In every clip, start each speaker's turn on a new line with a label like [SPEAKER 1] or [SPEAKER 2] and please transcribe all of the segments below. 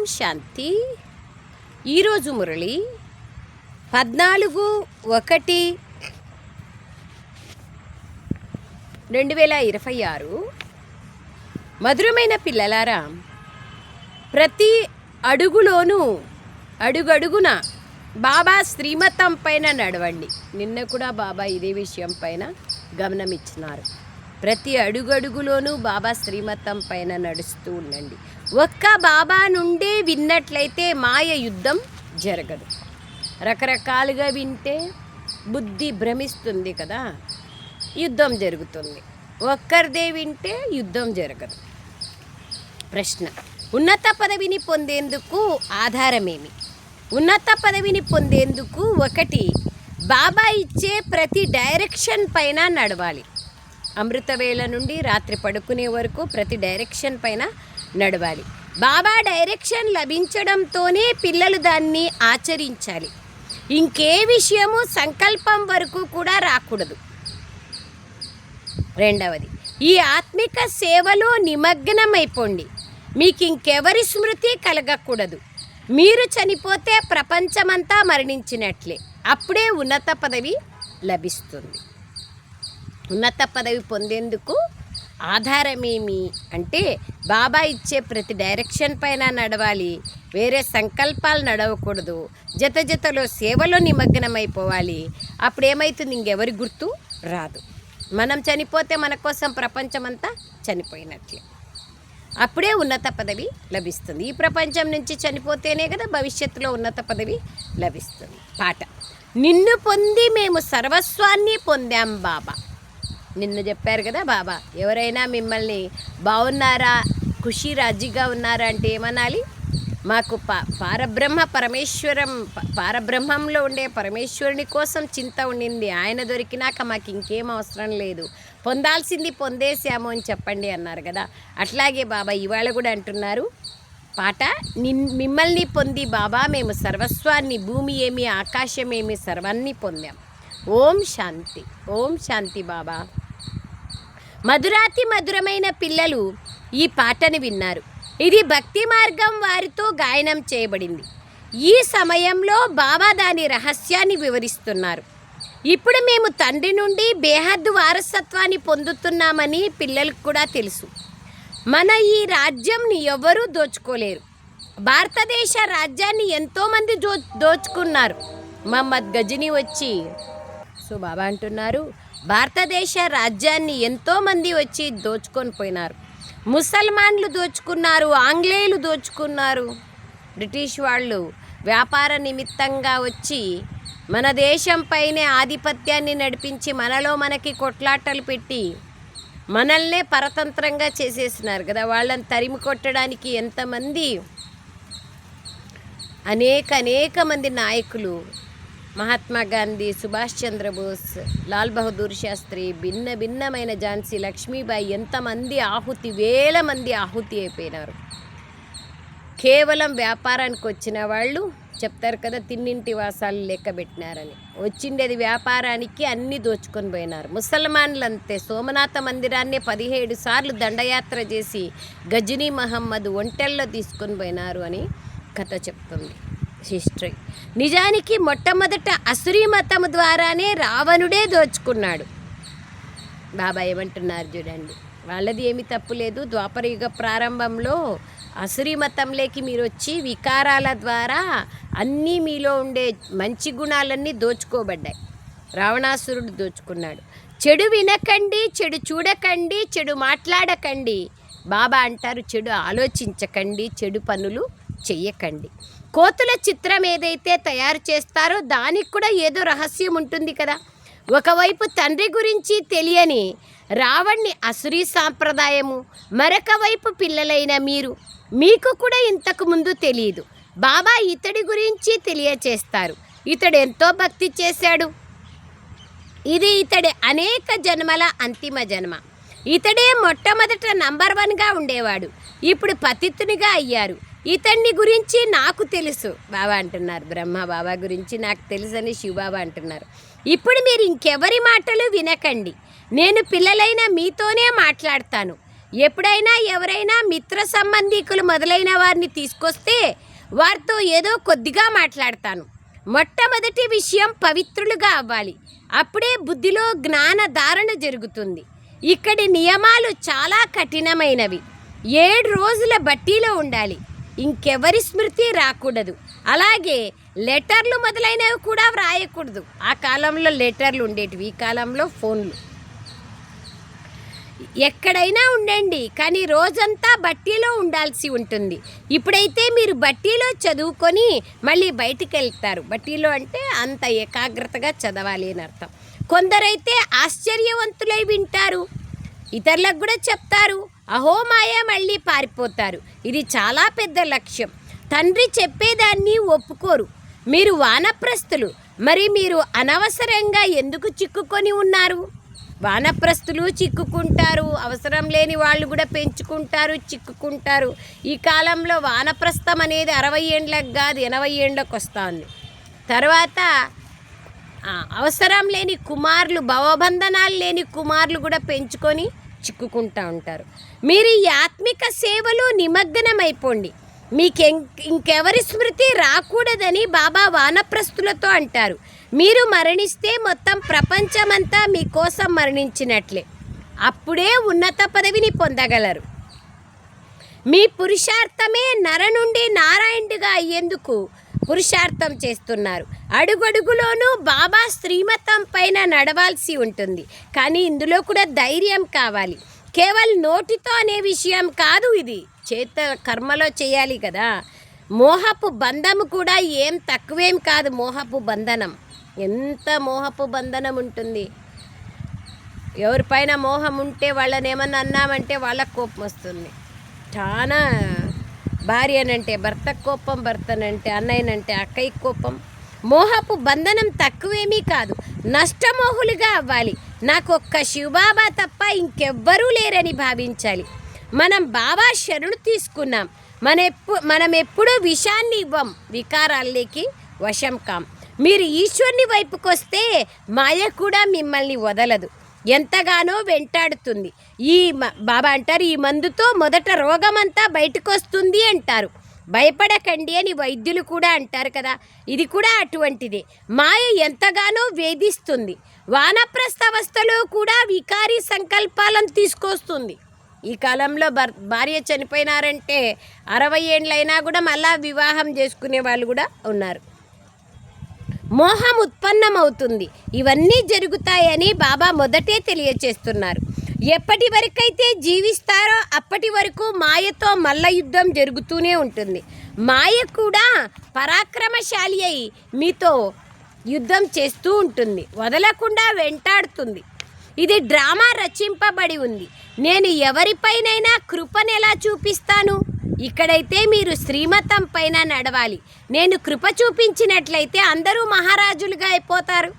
[SPEAKER 1] ఓం శాంతి. ఈరోజు మురళి పద్నాలుగు ఒకటి రెండు వేల ఇరవై ఆరు. మధురమైన పిల్లలారా ప్రతి అడుగులోనూ అడుగడుగున బాబా శ్రీమతం పైన నడవండి. నిన్న కూడా బాబా ఇదే విషయం పైన గమనమిచ్చినారు. ప్రతి అడుగడుగులోనూ బాబా శ్రీమతం పైన నడుస్తూ ఉండండి. ఒక్క బాబా నుండే విన్నట్లయితే మాయ యుద్ధం జరగదు. రకరకాలుగా వింటే బుద్ధి భ్రమిస్తుంది కదా యుద్ధం జరుగుతుంది. ఒక్కరిదే వింటే యుద్ధం జరగదు. ప్రశ్న ఉన్నత పదవిని పొందేందుకు ఆధారమేమి? ఉన్నత పదవిని పొందేందుకు ఒకటి బాబా ఇచ్చే ప్రతి డైరెక్షన్ పైన నడవాలి. అమృతవేళ నుండి రాత్రి పడుకునే వరకు ప్రతి డైరెక్షన్ పైన నడవాలి. బాబా డైరెక్షన్ లభించడంతోనే పిల్లలు దాన్ని ఆచరించాలి. ఇంకే విషయము సంకల్పం వరకు కూడా రాకూడదు. రెండవది ఈ ఆత్మిక సేవలో నిమగ్నమైపోండి. మీకు ఇంకెవరి స్మృతి కలగకూడదు. మీరు చనిపోతే ప్రపంచమంతా మరణించినట్లే. అప్పుడే ఉన్నత పదవి లభిస్తుంది. ఉన్నత పదవి పొందేందుకు ఆధారమేమి అంటే బాబా ఇచ్చే ప్రతి డైరెక్షన్ పైన నడవాలి. వేరే సంకల్పాలు నడవకూడదు. జత జతలో సేవలో నిమగ్నమైపోవాలి. అప్పుడు ఏమవుతుంది ఇంకెవరి గుర్తు రాదు. మనం చనిపోతే మన కోసం ప్రపంచమంతా చనిపోయినట్లే. అప్పుడే ఉన్నత పదవి లభిస్తుంది. ఈ ప్రపంచం నుంచి చనిపోతేనే కదా భవిష్యత్తులో ఉన్నత పదవి లభిస్తుంది. పాట నిన్ను పొంది మేము సర్వస్వాన్ని పొందాం బాబా. నిన్న చెప్పారు కదా బాబా. ఎవరైనా మిమ్మల్ని బాగున్నారా ఖుషి రాజీగా ఉన్నారా అంటే ఏమనాలి? మాకు పా పారబ్రహ్మ పరమేశ్వరం పారబ్రహ్మంలో ఉండే పరమేశ్వరుని కోసం చింత ఉండింది. ఆయన దొరికినాక మాకు ఇంకేం అవసరం లేదు. పొందాల్సింది పొందేశాము అని చెప్పండి అన్నారు కదా. అట్లాగే బాబా ఇవాళ కూడా అంటున్నారు. పాట నిన్ మిమ్మల్ని పొంది బాబా మేము సర్వస్వాన్ని భూమి ఏమి ఆకాశం ఏమి సర్వాన్ని పొందాం. ఓం శాంతి ఓం శాంతి బాబా. మధురాతి మధురమైన పిల్లలు ఈ పాటను విన్నారు. ఇది భక్తి మార్గం వారితో గాయనం చేయబడింది. ఈ సమయంలో బాబా దాని రహస్యాన్ని వివరిస్తున్నారు. ఇప్పుడు మేము తండ్రి నుండి బేహద్దు వారసత్వాన్ని పొందుతున్నామని పిల్లలకు కూడా తెలుసు. మన ఈ రాజ్యంని ఎవరూ దోచుకోలేరు. భారతదేశ రాజ్యాన్ని ఎంతోమంది దో దోచుకున్నారు. మహమ్మద్ గజని వచ్చి సో బాబా అంటున్నారు. భారతదేశ రాజ్యాన్ని ఎంతోమంది వచ్చి దోచుకొని పోయినారు. ముసల్మాన్లు దోచుకున్నారు ఆంగ్లేయులు దోచుకున్నారు. బ్రిటిష్ వాళ్ళు వ్యాపార నిమిత్తంగా వచ్చి మన దేశంపైనే ఆధిపత్యాన్ని నడిపించి మనలో మనకి కొట్లాటలు పెట్టి మనల్నే పరతంత్రంగా చేసేసినారు కదా. వాళ్ళని తరిమి కొట్టడానికి ఎంతమంది అనేక అనేక మంది నాయకులు మహాత్మా గాంధీ సుభాష్ చంద్రబోస్ లాల్ బహదూర్ శాస్త్రి భిన్న భిన్నమైన ఝాన్సీ లక్ష్మీబాయి ఎంతమంది ఆహుతి వేల మంది ఆహుతి అయిపోయినారు. కేవలం వ్యాపారానికి వచ్చిన వాళ్ళు చెప్తారు కదా తిన్నింటి వాసాలు లెక్క పెట్టినారని. వచ్చిండేది వ్యాపారానికి అన్ని దోచుకొని పోయినారు. ముసల్మాన్లు అంతే సోమనాథ మందిరాన్ని పదిహేడు సార్లు దండయాత్ర చేసి గజనీ మహమ్మద్ ఒంటెల్లో తీసుకొని పోయినారు అని కథ చెప్తుంది. హిస్టరీ. నిజానికి మొట్టమొదట అసురీ మతం ద్వారానే రావణుడే దోచుకున్నాడు. బాబా ఏమంటున్నారు చూడండి. వాళ్ళది ఏమి తప్పు లేదు. ద్వాపరయుగ ప్రారంభంలో అసురీ మతంలోకి మీరు వచ్చి వికారాల ద్వారా అన్నీ మీలో ఉండే మంచి గుణాలన్నీ దోచుకోబడ్డాయి. రావణాసురుడు దోచుకున్నాడు. చెడు వినకండి చెడు చూడకండి చెడు మాట్లాడకండి. బాబా అంటారు చెడు ఆలోచించకండి చెడు పనులు చెయ్యకండి. కోతుల చిత్రం ఏదైతే తయారు చేస్తారో దానికి కూడా ఏదో రహస్యం ఉంటుంది కదా. ఒకవైపు తండ్రి గురించి తెలియని రావణ్ణి అసురీ సాంప్రదాయము మరొక వైపు పిల్లలైన మీరు మీకు కూడా ఇంతకు ముందు తెలియదు బాబా ఇతడి గురించి తెలియచేస్తారు. ఇతడు ఎంతో భక్తి చేశాడు. ఇది ఇతడి అనేక జన్మల అంతిమ జన్మ. ఇతడే మొట్టమొదట నంబర్ వన్గా ఉండేవాడు. ఇప్పుడు పతితునిగా అయ్యారు. ఇతన్ని గురించి నాకు తెలుసు. బాబా అంటున్నారు. బ్రహ్మ బాబా గురించి నాకు తెలుసని శివబాబా అంటున్నారు. ఇప్పుడు మీరు ఇంకెవరి మాటలు వినకండి. నేను పిల్లలైన మీతోనే మాట్లాడతాను. ఎప్పుడైనా ఎవరైనా మిత్ర సంబంధికులు మొదలైన వారిని తీసుకొస్తే వారితో ఏదో కొద్దిగా మాట్లాడతాను. మొట్టమొదటి విషయం పవిత్రులుగా అవ్వాలి. అప్పుడే బుద్ధిలో జ్ఞాన ధారణ జరుగుతుంది. ఇక్కడి నియమాలు చాలా కఠినమైనవి. ఏడు రోజుల బట్టీలో ఉండాలి. ఇంకెవరి స్మృతి రాకూడదు. అలాగే లెటర్లు మొదలైనవి కూడా వ్రాయకూడదు. ఆ కాలంలో లెటర్లు ఉండేటివి ఈ కాలంలో ఫోన్లు. ఎక్కడైనా ఉండండి కానీ రోజంతా బట్టీలో ఉండాల్సి ఉంటుంది. ఇప్పుడైతే మీరు బట్టీలో చదువుకొని మళ్ళీ బయటికి వెళ్తారు బట్టీలో అంటే అంత ఏకాగ్రతగా చదవాలి అని అర్థం. కొందరైతే ఆశ్చర్యవంతులై వింటారు. ఇతరులకు కూడా చెప్తారు. అహోమాయ మళ్ళీ పారిపోతారు. ఇది చాలా పెద్ద లక్ష్యం. తండ్రి చెప్పేదాన్ని ఒప్పుకోరు. మీరు వానప్రస్తులు మరి మీరు అనవసరంగా ఎందుకు చిక్కుకొని ఉన్నారు? వానప్రస్తులు చిక్కుకుంటారు. అవసరం లేని వాళ్ళు కూడా పెంచుకుంటారు చిక్కుకుంటారు. ఈ కాలంలో వానప్రస్థం అనేది అరవై ఏండ్లకు కాదు ఎనభై ఏండ్లకు వస్తుంది. తర్వాత అవసరం లేని కుమారులు భవబంధనాలు లేని కుమారులు కూడా పెంచుకొని చిక్కుకుంటూ ఉంటారు. మీరు ఈ ఆత్మిక సేవలో నిమగ్నమైపోండి. మీకు ఇంకెవరి స్మృతి రాకూడదని బాబా వానప్రస్తులతో అంటారు. మీరు మరణిస్తే మొత్తం ప్రపంచమంతా మీకోసం మరణించినట్లే. అప్పుడే ఉన్నత పదవిని పొందగలరు. మీ పురుషార్థమే నర నుండి నారాయణుడిగా అయ్యేందుకు పురుషార్థం చేస్తున్నారు. అడుగడుగులోనూ బాబా శ్రీమతం పైన నడవాల్సి ఉంటుంది. కానీ ఇందులో కూడా ధైర్యం కావాలి. కేవలం నోటితో అనే విషయం కాదు ఇది. చేత కర్మలో చేయాలి కదా. మోహపు బంధము కూడా ఏం తక్కువేం కాదు మోహపు బంధనం. ఎంత మోహపు బంధనం ఉంటుంది? ఎవరిపైన మోహం ఉంటే వాళ్ళని ఏమన్నా అన్నామంటే వాళ్ళకు కోపం వస్తుంది. చాలా భార్యనంటే భర్త కోపం భర్తనంటే అన్నయ్యనంటే అక్కయ్య కోపం. మోహపు బంధనం తక్కువేమీ కాదు. నష్టమోహులుగా అవ్వాలి. నాకు ఒక్క శివబాబా తప్ప ఇంకెవ్వరూ లేరని భావించాలి. మనం బాబా శరణు తీసుకున్నాం. మన ఎప్పు మనం ఎప్పుడూ విషాన్ని ఇవ్వం. వికారాల్లోకి వశం కాం. మీరు ఈశ్వరుని వైపుకొస్తే మాయ కూడా మిమ్మల్ని వదలదు. ఎంతగానో వెంటాడుతుంది. ఈ బాబా అంటారు ఈ మందుతో మొదట రోగమంతా బయటకు వస్తుంది అంటారు. భయపడకండి అని వైద్యులు కూడా అంటారు కదా ఇది కూడా అటువంటిదే. మాయ ఎంతగానో వేధిస్తుంది. వానప్రస్థ అవస్థలో కూడా వికారి సంకల్పాలను తీసుకొస్తుంది. ఈ కాలంలో భర్ భార్య చనిపోయినారంటే అరవై ఏండ్లైనా కూడా మళ్ళా వివాహం చేసుకునే వాళ్ళు కూడా ఉన్నారు. మోహం ఉత్పన్నమవుతుంది. ఇవన్నీ జరుగుతాయని బాబా మొదటే తెలియచేస్తున్నారు. ఎప్పటి వరకైతే జీవిస్తారో అప్పటి వరకు మాయతో మల్ల యుద్ధం జరుగుతూనే ఉంటుంది. మాయ కూడా పరాక్రమశాలి అయి మీతో యుద్ధం చేస్తూ ఉంటుంది. వదలకుండా వెంటాడుతుంది. ఇది డ్రామా రచింపబడి ఉంది. నేను ఎవరిపైనైనా కృపను ఎలా చూపిస్తాను? ఇక్కడైతే మీరు శ్రీమతం పైన నడవాలి. నేను కృప చూపించినట్లయితే అందరూ మహారాజులుగా అయిపోతారు.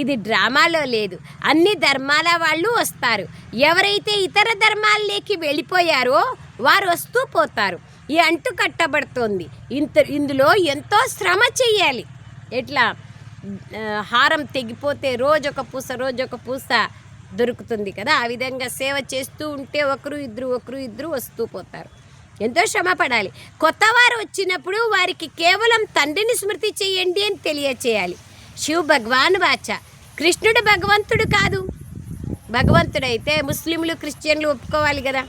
[SPEAKER 1] ఇది డ్రామాలో లేదు. అన్ని ధర్మాల వాళ్ళు వస్తారు. ఎవరైతే ఇతర ధర్మాల్లోకి వెళ్ళిపోయారో వారు వస్తూ పోతారు. ఈ అంటు కట్టబడుతోంది. ఇంత ఇందులో ఎంతో శ్రమ చెయ్యాలి ఎట్లా? హారం తెగిపోతే రోజొక పూస రోజొక పూస దొరుకుతుంది కదా. ఆ విధంగా సేవ చేస్తూ ఉంటే ఒకరు ఇద్దరు ఒకరు ఇద్దరు వస్తూ పోతారు. ఎంతో శ్రమ పడాలి వచ్చినప్పుడు వారికి కేవలం తండ్రిని స్మృతి చేయండి అని తెలియచేయాలి. శివ భగవాన్ వాచ. కృష్ణుడు భగవంతుడు కాదు. భగవంతుడైతే ముస్లింలు క్రిస్టియన్లు ఒప్పుకోవాలి కదా.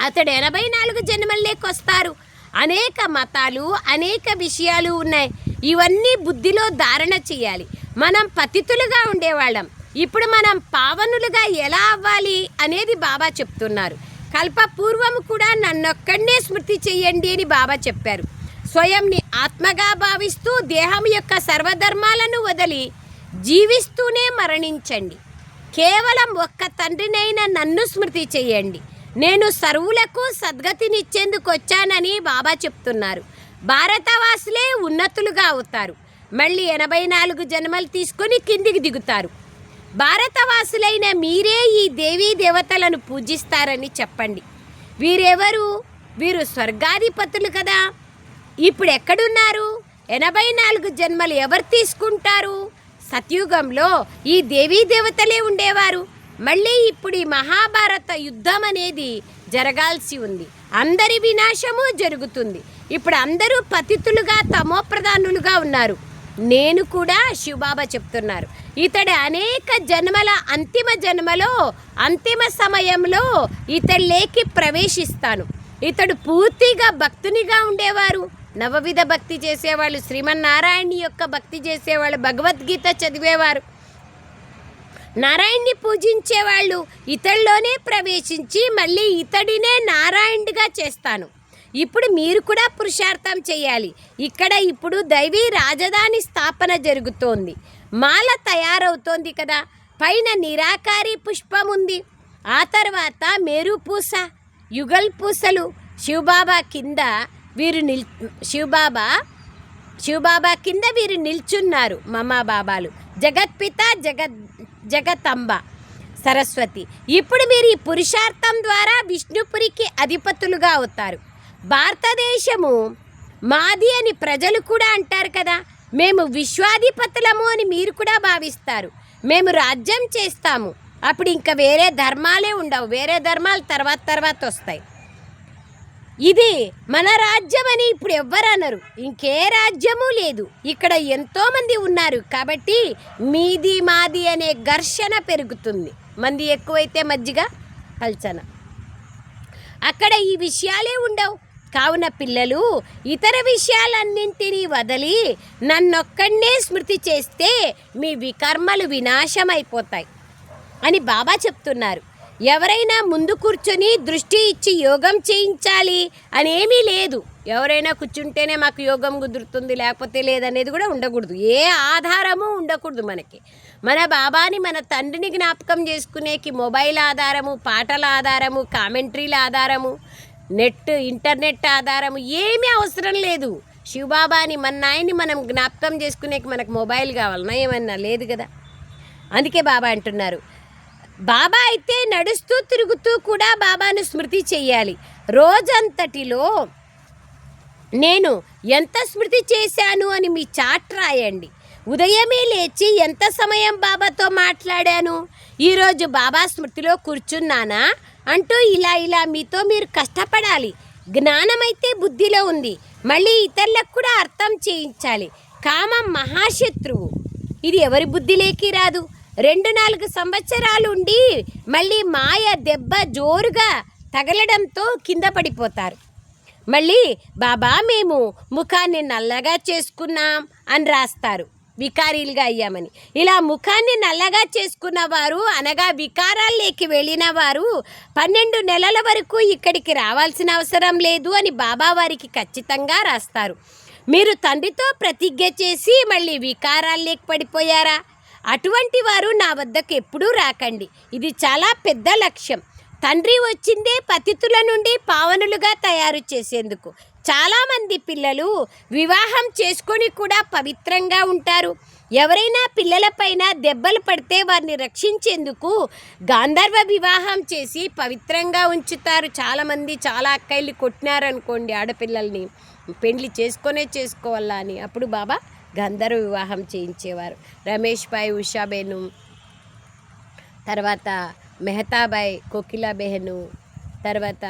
[SPEAKER 1] అతడు ఎనభై నాలుగు జన్మల్లోకి వస్తారు అనేక మతాలు అనేక విషయాలు ఉన్నాయి. ఇవన్నీ బుద్ధిలో ధారణ చేయాలి. మనం పతితులుగా ఉండేవాళ్ళం. ఇప్పుడు మనం పావనులుగా ఎలా అవ్వాలి అనేది బాబా చెప్తున్నారు. కల్పపూర్వం కూడా నన్నొక్కడనే స్మృతి చెయ్యండి అని బాబా చెప్పారు. స్వయంని ఆత్మగా భావిస్తూ దేహం యొక్క సర్వధర్మాలను వదిలి జీవిస్తూనే మరణించండి. కేవలం ఒక్క తండ్రినైన నన్ను స్మృతి చేయండి నేను సర్వులకు సద్గతినిచ్చేందుకు వచ్చానని బాబా చెప్తున్నారు. భారతవాసులే ఉన్నతులుగా అవుతారు. మళ్ళీ ఎనభై నాలుగు జన్మలు తీసుకొని కిందికి దిగుతారు. భారతవాసులైన మీరే ఈ దేవీ దేవతలను పూజిస్తారని చెప్పండి. వీరెవరు? వీరు స్వర్గాధిపతులు కదా. ఇప్పుడు ఎక్కడున్నారు ఎనభై నాలుగు జన్మలు ఎవరు తీసుకుంటారు? సత్యుగంలో ఈ దేవీ దేవతలే ఉండేవారు. మళ్ళీ ఇప్పుడు ఈ మహాభారత యుద్ధం అనేది జరగాల్సి ఉంది. అందరి వినాశము జరుగుతుంది. ఇప్పుడు అందరూ పతితులుగా తమోప్రధానులుగా ఉన్నారు. నేను కూడా శివబాబా చెప్తున్నారు. ఇతడి అనేక జన్మల అంతిమ జన్మలో అంతిమ సమయంలో ఇతడిలోకి ప్రవేశిస్తాను. ఇతడు పూర్తిగా భక్తునిగా ఉండేవారు. నవవిధ భక్తి చేసేవాళ్ళు శ్రీమన్నారాయణ యొక్క భక్తి చేసేవాళ్ళు భగవద్గీత చదివేవారు. నారాయణ్ణి పూజించేవాళ్ళు ఇతడిలోనే ప్రవేశించి మళ్ళీ ఇతడినే నారాయణుడిగా చేస్తాను. ఇప్పుడు మీరు కూడా పురుషార్థం చేయాలి. ఇక్కడ ఇప్పుడు దైవీ రాజధాని స్థాపన జరుగుతోంది. మాల తయారవుతోంది కదా. పైన నిరాకారి పుష్పం ఉంది. ఆ తర్వాత మేరుపూస యుగల్ పూసలు. శివబాబా కింద వీరు నిల్ శివబాబా శివబాబా కింద వీరు నిల్చున్నారు మమాబాబాలు. జగత్పిత జగత్ జగతంబ సరస్వతి. ఇప్పుడు మీరు ఈ పురుషార్థం ద్వారా విష్ణుపురికి అధిపతులుగా అవుతారు. భారతదేశము మాది అని ప్రజలు కూడా అంటారు కదా. మేము విశ్వాధిపతులము అని మీరు కూడా భావిస్తారు. మేము రాజ్యం చేస్తాము. అప్పుడు ఇంకా వేరే ధర్మాలే ఉండవు. వేరే ధర్మాలు తర్వాత తర్వాత వస్తాయి. ఇది మన రాజ్యం అని ఇప్పుడు ఎవ్వరు అనరు. ఇంకే రాజ్యము లేదు. ఇక్కడ ఎంతోమంది ఉన్నారు కాబట్టి మీది మాది అనే ఘర్షణ పెరుగుతుంది. మంది ఎక్కువైతే మజ్జిగ పల్చన. అక్కడ ఈ విషయాలే ఉండవు. కావున పిల్లలు ఇతర విషయాలన్నింటినీ వదిలి నన్నొక్కడే స్మృతి చేస్తే మీ వికర్మలు వినాశమైపోతాయి అని బాబా చెప్తున్నారు. ఎవరైనా ముందు కూర్చొని దృష్టి ఇచ్చి యోగం చేయించాలి అనేమీ లేదు. ఎవరైనా కూర్చుంటేనే మాకు యోగం కుదురుతుంది లేకపోతే లేదనేది కూడా ఉండకూడదు. ఏ ఆధారము ఉండకూడదు మనకి. మన బాబాని మన తండ్రిని జ్ఞాపకం చేసుకునేకి మొబైల్ ఆధారము పాటల ఆధారము కామెంట్రీల ఆధారము నెట్ ఇంటర్నెట్ ఆధారం ఏమీ అవసరం లేదు. శివబాబాని మన నాయన్ని మనం జ్ఞాపకం చేసుకునేకి మనకు మొబైల్ కావాలన్నా ఏమన్నా లేదు కదా? అందుకే బాబా అంటున్నారు. బాబా అయితే నడుస్తూ తిరుగుతూ కూడా బాబాను స్మృతి చెయ్యాలి. రోజంతటిలో నేను ఎంత స్మృతి చేశాను అని మీ చాట్ రాయండి. ఉదయమే లేచి ఎంత సమయం బాబాతో మాట్లాడాను? ఈరోజు బాబా స్మృతిలో కూర్చున్నానా? అంటూ ఇలా ఇలా మీతో మీరు కష్టపడాలి. జ్ఞానమైతే బుద్ధిలో ఉంది. మళ్ళీ ఇతరులకు కూడా అర్థం చేయించాలి. కామం మహాశత్రువు. ఇది ఎవరి బుద్ధిలోకి రాదు. రెండు నాలుగు సంవత్సరాలు ఉండి మళ్ళీ మాయ దెబ్బ జోరుగా తగలడంతో కింద పడిపోతారు. మళ్ళీ బాబా మేము ముఖాన్ని నల్లగా చేసుకున్నాం అని రాస్తారు. వికారీలుగా అయ్యామని. ఇలా ముఖాన్ని నల్లగా చేసుకున్న వారు అనగా వికారాల్లోకి వెళ్ళిన వారు పన్నెండు నెలల వరకు ఇక్కడికి రావాల్సిన అవసరం లేదు అని బాబా వారికి ఖచ్చితంగా రాస్తారు. మీరు తండ్రితో ప్రతిజ్ఞ చేసి మళ్ళీ వికారాల్లోకి పడిపోయారా? అటువంటి వారు నా వద్దకు ఎప్పుడూ రాకండి. ఇది చాలా పెద్ద లక్ష్యం. తండ్రి వచ్చిందే పతితుల నుండి పావనులుగా తయారు చేసేందుకు. చాలామంది పిల్లలు వివాహం చేసుకొని కూడా పవిత్రంగా ఉంటారు. ఎవరైనా పిల్లలపైన దెబ్బలు పడితే వారిని రక్షించేందుకు గాంధర్వ వివాహం చేసి పవిత్రంగా ఉంచుతారు. చాలామంది చాలా అక్కయ్యలు కొట్టినారనుకోండి ఆడపిల్లల్ని. పెండ్లి చేసుకొనే చేసుకోవాలా అని. అప్పుడు బాబా గంధర్వ వివాహం చేయించేవారు. రమేష్ భాయ్ ఉషాబేను తర్వాత మెహతాబాయ్ కోకిలాబెహను తర్వాత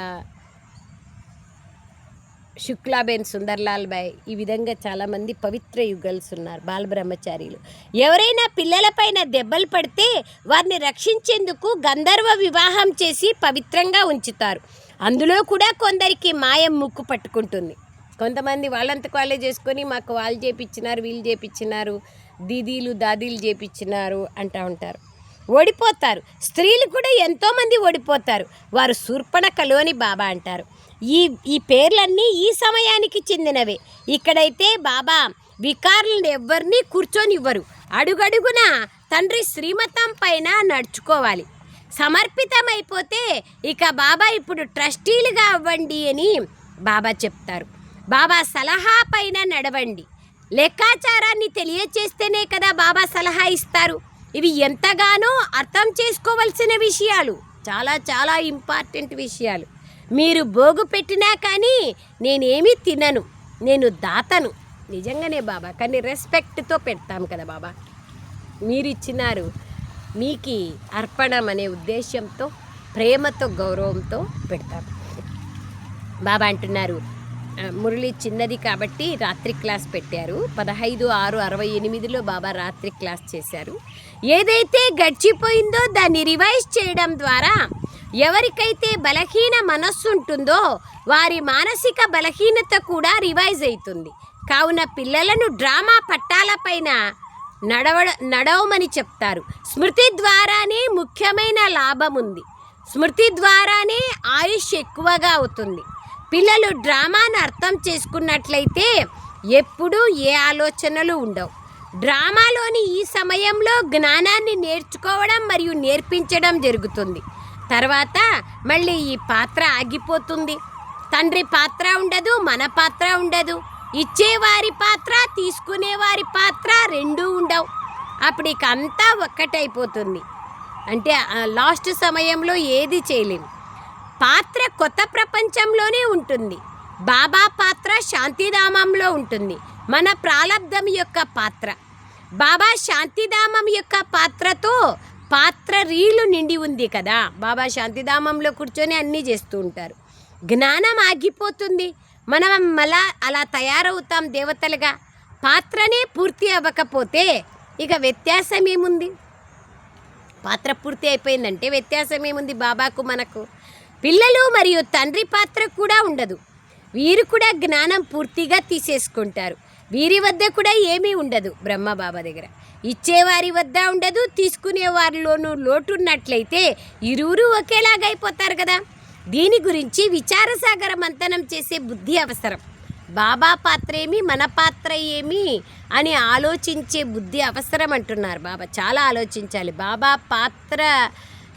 [SPEAKER 1] శుక్లాబేన్ సుందర్లాల్ బాయ్ ఈ విధంగా చాలామంది పవిత్ర యుగల్స్ ఉన్నారు బాలబ్రహ్మచారీలు. ఎవరైనా పిల్లలపైన దెబ్బలు పడితే వారిని రక్షించేందుకు గంధర్వ వివాహం చేసి పవిత్రంగా ఉంచుతారు. అందులో కూడా కొందరికి మాయం ముక్కు పట్టుకుంటుంది. కొంతమంది వాళ్ళంతకు వాళ్ళే చేసుకొని మాకు వాళ్ళు చేపించినారు వీళ్ళు చేపించినారు దీదీలు దాదీలు చేపించినారు అంటూ ఉంటారు. ఓడిపోతారు. స్త్రీలు కూడా ఎంతోమంది ఓడిపోతారు. వారు శూర్పణకలు అని బాబా అంటారు. ఈ ఈ పేర్లన్నీ ఈ సమయానికి చెందినవే. ఇక్కడైతే బాబా వికారులను ఎవరిని కూర్చొనివ్వరు. అడుగడుగున తండ్రి శ్రీమతం పైన నడుచుకోవాలి. సమర్పితమైపోతే ఇక బాబా ఇప్పుడు ట్రస్టీలుగా అవ్వండి అని బాబా చెప్తారు. బాబా సలహా పైన నడవండి. లెక్కాచారాన్ని తెలియచేస్తేనే కదా బాబా సలహా ఇస్తారు. ఇవి ఎంతగానో అర్థం చేసుకోవలసిన విషయాలు. చాలా చాలా ఇంపార్టెంట్ విషయాలు. మీరు భోగు పెట్టినా కానీ నేనేమీ తినను నేను దాతను. నిజంగానే బాబా కానీ రెస్పెక్ట్తో పెడతాం కదా బాబా. మీరు ఇచ్చినారు మీకు అర్పణం అనే ఉద్దేశంతో ప్రేమతో గౌరవంతో పెడతాం. బాబా అంటున్నారు మురళి చిన్నది కాబట్టి రాత్రి క్లాస్ పెట్టారు. పదహైదు ఆరు అరవై ఎనిమిదిలో బాబా రాత్రి క్లాస్ చేశారు. ఏదైతే గడిచిపోయిందో దాన్ని రివైజ్ చేయడం ద్వారా ఎవరికైతే బలహీన మనస్సు ఉంటుందో వారి మానసిక బలహీనత కూడా రివైజ్ అవుతుంది. కావున పిల్లలను డ్రామా పట్టాలపైన నడవడ నడవమని చెప్తారు. స్మృతి ద్వారానే ముఖ్యమైన లాభం ఉంది. స్మృతి ద్వారానే ఆయుష్ ఎక్కువగా అవుతుంది. పిల్లలు డ్రామాను అర్థం చేసుకున్నట్లయితే ఎప్పుడూ ఏ ఆలోచనలు ఉండవు. డ్రామాలోని ఈ సమయంలో జ్ఞానాన్ని నేర్చుకోవడం మరియు నేర్పించడం జరుగుతుంది. తర్వాత మళ్ళీ ఈ పాత్ర ఆగిపోతుంది. తండ్రి పాత్ర ఉండదు మన పాత్ర ఉండదు. ఇచ్చేవారి పాత్ర తీసుకునేవారి పాత్ర రెండూ ఉండవు. అప్పుడు ఇక అంతా ఒక్కటైపోతుంది. అంటే లాస్ట్ సమయంలో ఏది చేయలేము పాత్ర కొత్త ప్రపంచంలోనే ఉంటుంది. బాబా పాత్ర శాంతిధామంలో ఉంటుంది. మన ప్రారంధం యొక్క పాత్ర. బాబా శాంతిధామం యొక్క పాత్రతో పాత్ర రీలు నిండి ఉంది కదా. బాబా శాంతిధామంలో కూర్చొని అన్నీ చేస్తూ ఉంటారు. జ్ఞానం ఆగిపోతుంది. మనం మళ్ళా అలా తయారవుతాం దేవతలుగా. పాత్రనే పూర్తి అవ్వకపోతే ఇక వ్యత్యాసం ఏముంది పాత్ర పూర్తి అయిపోయిందంటే వ్యత్యాసం ఏముంది బాబాకు మనకు? పిల్లలు మరియు తండ్రి పాత్ర కూడా ఉండదు. వీరు కూడా జ్ఞానం పూర్తిగా తీసేసుకుంటారు. వీరి వద్ద కూడా ఏమీ ఉండదు బ్రహ్మ బాబా దగ్గర. ఇచ్చేవారి వద్ద ఉండదు తీసుకునే వారిలోనూ లోటు ఉన్నట్లయితే ఇరువురు ఒకేలాగా అయిపోతారు కదా. దీని గురించి విచారసాగర మంతనం చేసే బుద్ధి అవసరం. బాబా పాత్ర ఏమి మన పాత్ర ఏమి అని ఆలోచించే బుద్ధి అవసరం అంటున్నారు బాబా. చాలా ఆలోచించాలి. బాబా పాత్ర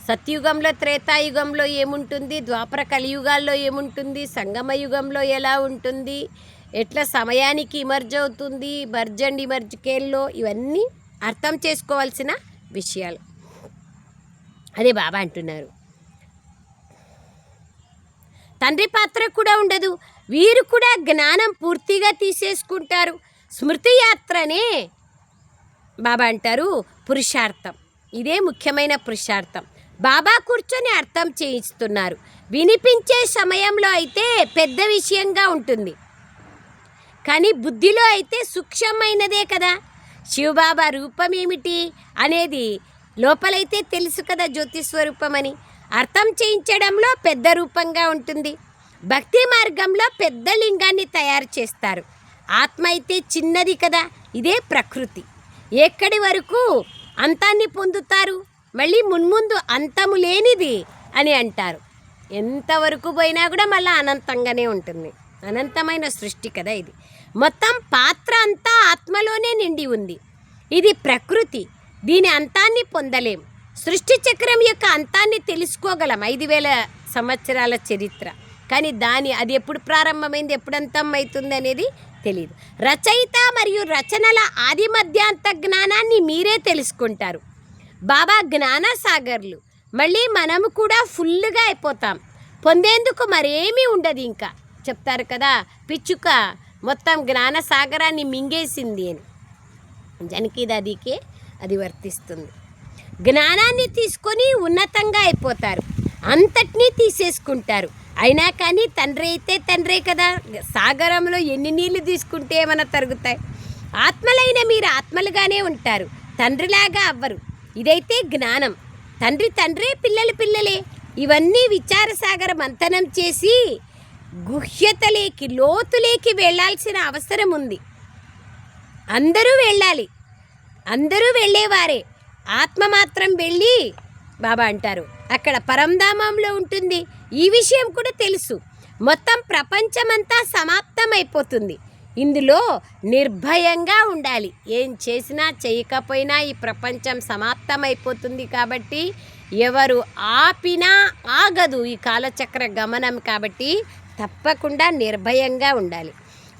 [SPEAKER 1] సత్యుగంలో త్రేతాయుగంలో ఏముంటుంది? ద్వాపర కలియుగాల్లో ఏముంటుంది? సంగమ యుగంలో ఎలా ఉంటుంది? ఎట్లా సమయానికి ఇమర్జ్ అవుతుంది? మర్జ్ అండ్ ఇమర్జ్ కేల్లో ఇవన్నీ అర్థం చేసుకోవాల్సిన విషయాలు. అదే బాబా అంటున్నారు. తండ్రి పాత్ర కూడా ఉండదు. వీరు కూడా జ్ఞానం పూర్తిగా తీసేసుకుంటారు. స్మృతి యాత్రనే బాబా అంటారు పురుషార్థం. ఇదే ముఖ్యమైన పురుషార్థం. బాబా కూర్చొని అర్థం చేయిస్తున్నారు. వినిపించే సమయంలో అయితే పెద్ద విషయంగా ఉంటుంది. కానీ బుద్ధిలో అయితే సూక్ష్మమైనదే కదా. శివబాబా రూపం ఏమిటి అనేది లోపలైతే తెలుసు కదా జ్యోతి అని అర్థం చేయించడంలో పెద్ద రూపంగా ఉంటుంది. భక్తి మార్గంలో పెద్ద లింగాన్ని తయారు చేస్తారు. ఆత్మ అయితే చిన్నది కదా ఇదే ప్రకృతి. ఎక్కడి వరకు అంతాన్ని పొందుతారు? మళ్ళీ మున్ముందు అంతము లేనిది అని అంటారు. ఎంతవరకు పోయినా కూడా మళ్ళీ అనంతంగానే ఉంటుంది. అనంతమైన సృష్టి కదా ఇది. మొత్తం పాత్ర అంతా ఆత్మలోనే నిండి ఉంది. ఇది ప్రకృతి. దీని అంతాన్ని పొందలేం. సృష్టి చక్రం యొక్క అంతాన్ని తెలుసుకోగలం ఐదు వేల సంవత్సరాల చరిత్ర. కానీ దాని అది ఎప్పుడు ప్రారంభమైంది ఎప్పుడు అంతం అవుతుంది అనేది తెలియదు రచయిత మరియు రచనల ఆది మధ్యాంత జ్ఞానాన్ని మీరే తెలుసుకుంటారు. బాబా జ్ఞాన సాగర్లు మళ్ళీ మనము కూడా ఫుల్గా అయిపోతాం. పొందేందుకు మరేమీ ఉండదు ఇంకా. చెప్తారు కదా పిచ్చుక మొత్తం జ్ఞాన సాగరాన్ని మింగేసింది అని. జనకి అదికే అది వర్తిస్తుంది. జ్ఞానాన్ని తీసుకొని ఉన్నతంగా అయిపోతారు. అంతటినీ తీసేసుకుంటారు. అయినా కానీ తండ్రి అయితే తండ్రే కదా. సాగరంలో ఎన్ని నీళ్ళు తీసుకుంటే ఏమైనా తరుగుతాయి? ఆత్మలైన మీరు ఆత్మలుగానే ఉంటారు. తండ్రిలాగా అవ్వరు. ఇదైతే జ్ఞానం. తండ్రి తండ్రే పిల్లలు పిల్లలే. ఇవన్నీ విచారసాగర మంతనం చేసి గుహ్యతలేకి లోతులేకి వెళ్ళాల్సిన అవసరం ఉంది. అందరూ వెళ్ళాలి. అందరూ వెళ్ళేవారే. ఆత్మ మాత్రం వెళ్ళి బాబా అంటారు అక్కడ పరంధామంలో ఉంటుంది. ఈ విషయం కూడా తెలుసు. మొత్తం ప్రపంచమంతా సమాప్తమైపోతుంది. ఇందులో నిర్భయంగా ఉండాలి. ఏం చేసినా చేయకపోయినా ఈ ప్రపంచం సమాప్తమైపోతుంది కాబట్టి ఎవరు ఆపినా ఆగదు ఈ కాలచక్ర గమనం కాబట్టి తప్పకుండా నిర్భయంగా ఉండాలి.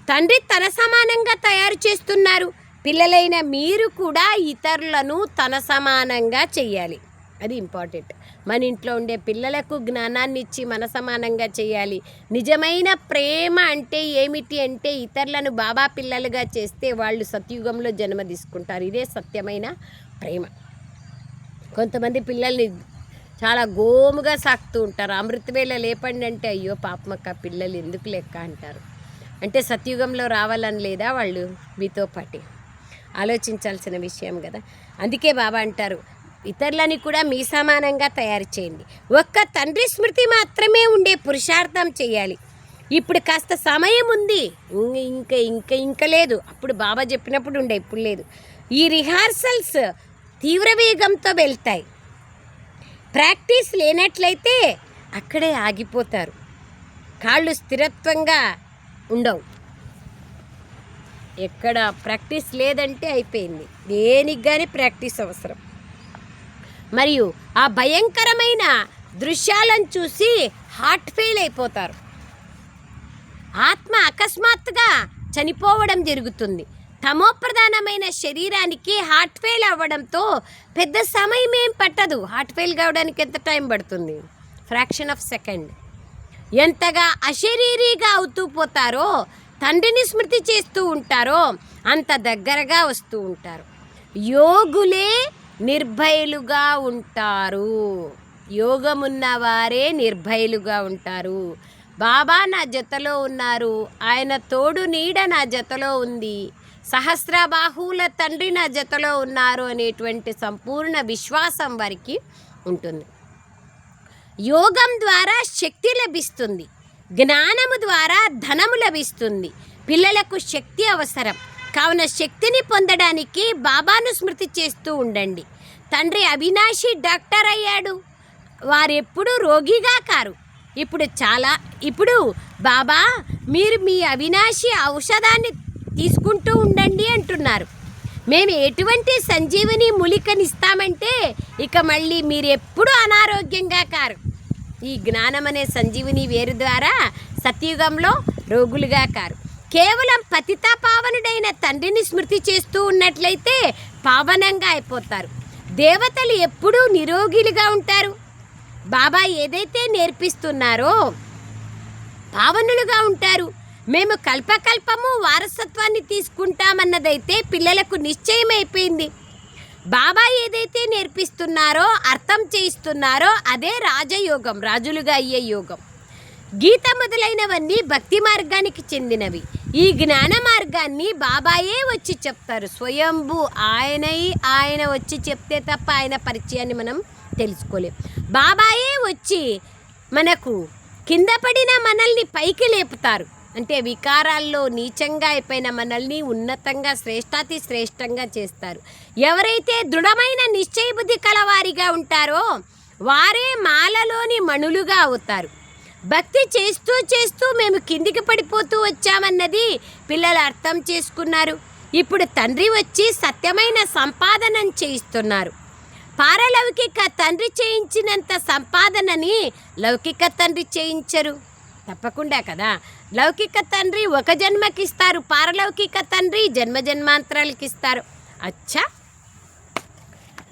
[SPEAKER 1] తండ్రి తన సమానంగా తయారు చేస్తున్నారు. పిల్లలైన మీరు కూడా ఇతరులను తన సమానంగా చెయ్యాలి. అది ఇంపార్టెంట్. మన ఇంట్లో ఉండే పిల్లలకు జ్ఞానాన్ని ఇచ్చి మన సమానంగా చేయాలి. నిజమైన ప్రేమ అంటే ఏమిటి అంటే ఇతరులను బాబా పిల్లలుగా చేస్తే వాళ్ళు సత్యుగంలో జన్మ తీసుకుంటారు. ఇదే సత్యమైన ప్రేమ. కొంతమంది పిల్లల్ని చాలా గోముగా సాకుతూ ఉంటారు. అమృతవేళ లేపండి అంటే అయ్యో పాపమక్క పిల్లలు ఎందుకు లెక్క అంటారు. అంటే సత్యుగంలో రావాలని లేదా వాళ్ళు మీతో పాటి? ఆలోచించాల్సిన విషయం కదా. అందుకే బాబా అంటారు ఇతరులని కూడా మీ సమానంగా తయారు చేయండి. ఒక్క తండ్రి స్మృతి మాత్రమే ఉండే పురుషార్థం చేయాలి. ఇప్పుడు కాస్త సమయం ఉంది. ఇంకా ఇంకా ఇంకా లేదు. అప్పుడు బాబా చెప్పినప్పుడు ఉండే ఇప్పుడు లేదు. ఈ రిహార్సల్స్ తీవ్ర వేగంతో వెళ్తాయి. ప్రాక్టీస్ లేనట్లయితే అక్కడే ఆగిపోతారు. కాళ్ళు స్థిరత్వంగా ఉండవు. ఎక్కడ ప్రాక్టీస్ లేదంటే అయిపోయింది. దేనికి కానీ ప్రాక్టీస్ అవసరం. మరియు ఆ భయంకరమైన దృశ్యాలను చూసి హార్ట్ ఫెయిల్ అయిపోతారు. ఆత్మ అకస్మాత్తుగా చనిపోవడం జరుగుతుంది. తమోప్రధానమైన శరీరానికి హార్ట్ ఫెయిల్ అవ్వడంతో పెద్ద సమయం ఏం పట్టదు. హార్ట్ ఫెయిల్ కావడానికి ఎంత టైం పడుతుంది? Fraction of second. ఎంతగా అశరీరీగా అవుతూ పోతారో తండ్రిని స్మృతి చేస్తూ ఉంటారో అంత దగ్గరగా వస్తూ ఉంటారు. యోగులే నిర్భయులుగా ఉంటారు. యోగమున్న వారే నిర్భయులుగా ఉంటారు. బాబా నా జతలో ఉన్నారు. ఆయన తోడు నీడ నా జతలో ఉంది. సహస్రబాహువుల తండ్రి నా జతలో ఉన్నారు అనేటువంటి సంపూర్ణ విశ్వాసం వారికి ఉంటుంది. యోగం ద్వారా శక్తి లభిస్తుంది. జ్ఞానము ద్వారా ధనము లభిస్తుంది. పిల్లలకు శక్తి అవసరం. కావున శక్తిని పొందడానికి బాబాను స్మృతి చేస్తూ ఉండండి. తండ్రి అవినాషి డాక్టర్ అయ్యాడు. వారెప్పుడు రోగిగా కారు. ఇప్పుడు చాలా ఇప్పుడు బాబా మీరు మీ అవినాశి ఔషధాన్ని తీసుకుంటూ ఉండండి అంటున్నారు. మేము ఎటువంటి సంజీవని మూలికనిస్తామంటే ఇక మళ్ళీ మీరు ఎప్పుడు అనారోగ్యంగా కారు. ఈ జ్ఞానం అనే సంజీవని వేరు ద్వారా సత్యుగంలో రోగులుగా కారు. కేవలం పతిత పావనుడైన తండ్రిని స్మృతి చేస్తూ ఉన్నట్లయితే పావనంగా అయిపోతారు. దేవతలు ఎప్పుడూ నిరోగిలుగా ఉంటారు. బాబా ఏదైతే నేర్పిస్తున్నారో పావనులుగా ఉంటారు. మేము కల్పకల్పము వారసత్వాన్ని తీసుకుంటామన్నదైతే పిల్లలకు నిశ్చయమైపోయింది. బాబా ఏదైతే నేర్పిస్తున్నారో అర్థం చేయిస్తున్నారో అదే రాజయోగం రాజులుగా అయ్యే యోగం. గీత మొదలైనవన్నీ భక్తి మార్గానికి చెందినవి. ఈ జ్ఞాన మార్గాన్ని బాబాయే వచ్చి చెప్తారు. స్వయంభూ ఆయనై ఆయన వచ్చి చెప్తే తప్ప ఆయన పరిచయాన్ని మనం తెలుసుకోలేం. బాబాయే వచ్చి మనకు కింద పడిన మనల్ని పైకి లేపుతారు. అంటే వికారాల్లో నీచంగా అయిపోయిన మనల్ని ఉన్నతంగా శ్రేష్టాతి శ్రేష్టంగా చేస్తారు. ఎవరైతే దృఢమైన నిశ్చయబుద్ధి కలవారిగా ఉంటారో వారే మాలలోని మణులుగా అవుతారు. భక్తి చేస్తూ చేస్తూ మేము కిందికి పడిపోతూ వచ్చామన్నది పిల్లలు అర్థం చేసుకున్నారు. ఇప్పుడు తండ్రి వచ్చి సత్యమైన సంపాదన చేయిస్తున్నారు. పారలౌకిక తండ్రి చేయించినంత సంపాదనని లౌకిక తండ్రి చేయించరు. తప్పకుండా కదా. లౌకిక తండ్రి ఒక జన్మకిస్తారు పారలౌకిక తండ్రి జన్మ జన్మాంతరాలకి ఇస్తారు అచ్చా!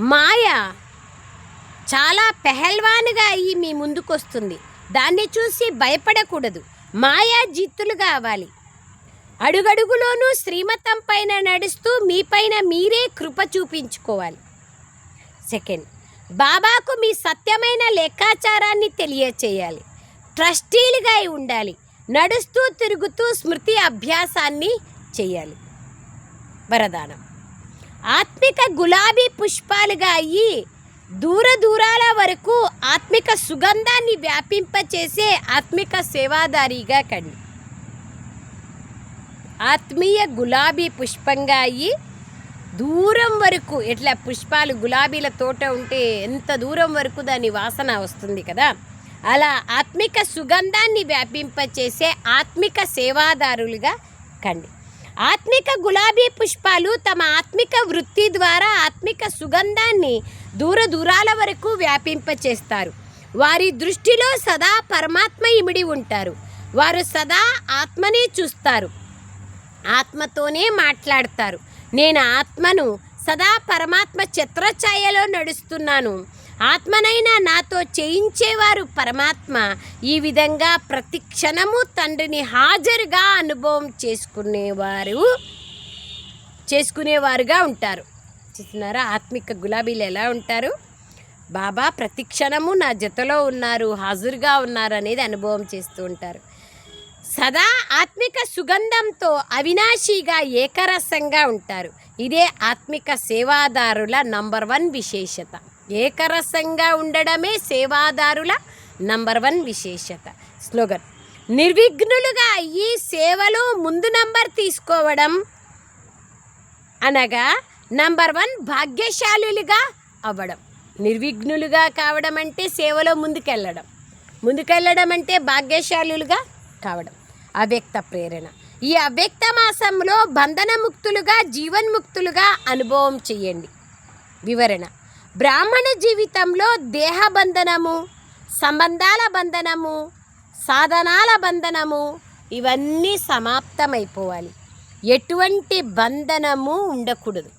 [SPEAKER 1] మాయ చాలా పెహల్వాన్గా అయ్యి మీ ముందుకొస్తుంది. దాన్ని చూసి భయపడకూడదు. మాయా జిత్తులు కావాలి. అడుగడుగులోనూ శ్రీమతం పైన నడుస్తూ మీపైన మీరే కృప చూపించుకోవాలి. సెకండ్ బాబాకు మీ సత్యమైన లెక్కాచారాన్ని తెలియచేయాలి. ట్రస్టీలుగా అయి ఉండాలి. నడుస్తూ తిరుగుతూ స్మృతి అభ్యాసాన్ని చేయాలి. వరదానం. ఆత్మిక గులాబీ పుష్పాలుగా అయ్యి దూర దూరాల వరకు ఆత్మిక సుగంధాన్ని వ్యాపింపచేసే ఆత్మిక సేవాదారిగా కండి. ఆత్మీయ గులాబీ పుష్పంగా అయ్యి దూరం వరకు ఎట్లా పుష్పాలు గులాబీల తోట ఉంటే ఎంత దూరం వరకు దాని వాసన వస్తుంది కదా? అలా ఆత్మిక సుగంధాన్ని వ్యాపింపచేసే ఆత్మిక సేవాదారులుగా కండి. ఆత్మిక గులాబీ పుష్పాలు తమ ఆత్మిక వృత్తి ద్వారా ఆత్మిక సుగంధాన్ని దూర దూరాల వరకు వ్యాపింపచేస్తారు. వారి దృష్టిలో సదా పరమాత్మ ఇమిడి ఉంటారు. వారు సదా ఆత్మనే చూస్తారు. ఆత్మతోనే మాట్లాడతారు. నేను ఆత్మను సదా పరమాత్మ చిత్రఛాయలో నడుస్తున్నాను. ఆత్మనైనా నాతో చేయించేవారు పరమాత్మ. ఈ విధంగా ప్రతి క్షణము తండ్రిని హాజరుగా అనుభవం చేసుకునేవారు చేసుకునేవారుగా ఉంటారు. చూస్తున్నారా? ఆత్మిక గులాబీలు ఎలా ఉంటారు? బాబా ప్రతి క్షణము నా జతలో ఉన్నారు హాజరుగా ఉన్నారు అనేది అనుభవం చేస్తూ ఉంటారు. సదా ఆత్మిక సుగంధంతో అవినాశిగా ఏకరసంగా ఉంటారు. ఇదే ఆత్మిక సేవాదారుల నంబర్ వన్ విశేషత. ఏకరసంగా ఉండడమే సేవాదారుల నంబర్ వన్ విశేషత. స్లోగన్. నిర్విఘ్నులుగా ఈ సేవలో ముందు నంబర్ తీసుకోవడం అనగా నంబర్ వన్ భాగ్యశాలులుగా అవ్వడం. నిర్విఘ్నులుగా కావడం అంటే సేవలో ముందుకెళ్ళడం. ముందుకెళ్ళడం అంటే భాగ్యశాలులుగా కావడం. అవ్యక్త ప్రేరణ. ఈ అవ్యక్త మాసంలో బంధనముక్తులుగా జీవన్ముక్తులుగా అనుభవం చేయండి వివరణ. బ్రాహ్మణ జీవితంలో దేహ బంధనము సంబంధాల బంధనము సాధనాల బంధనము ఇవన్నీ సమాప్తమైపోవాలి. ఎటువంటి బంధనము ఉండకూడదు.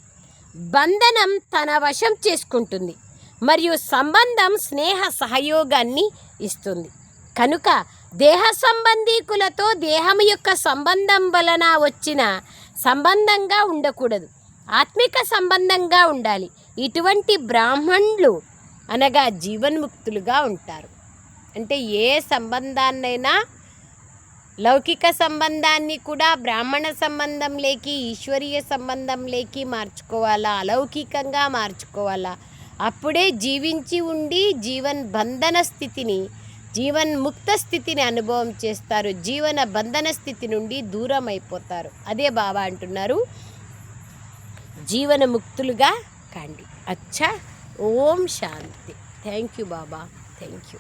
[SPEAKER 1] బంధనం తన వశం చేసుకుంటుంది మరియు సంబంధం స్నేహ సహయోగాన్ని ఇస్తుంది. కనుక దేహ సంబంధీకులతో దేహం యొక్క సంబంధం వలన వచ్చిన సంబంధంగా ఉండకూడదు. ఆత్మిక సంబంధంగా ఉండాలి. ఇటువంటి బ్రాహ్మణులు అనగా జీవన్ముక్తులుగా ఉంటారు. అంటే ఏ సంబంధాన్నైనా లౌకిక సంబంధాన్ని కూడా బ్రాహ్మణ సంబంధం లేకి ఈశ్వరీయ సంబంధంలోకి మార్చుకోవాలా? అలౌకికంగా మార్చుకోవాలా? అప్పుడే జీవించి ఉండి జీవన్ బంధన స్థితిని జీవన్ ముక్త స్థితిని అనుభవం చేస్తారు. జీవన బంధన స్థితి నుండి దూరం అయిపోతారు అదే బాబా అంటున్నారు. జీవన ముక్తులుగా కండి అచ్చా ఓం శాంతి థ్యాంక్ యూ బాబా థ్యాంక్ యూ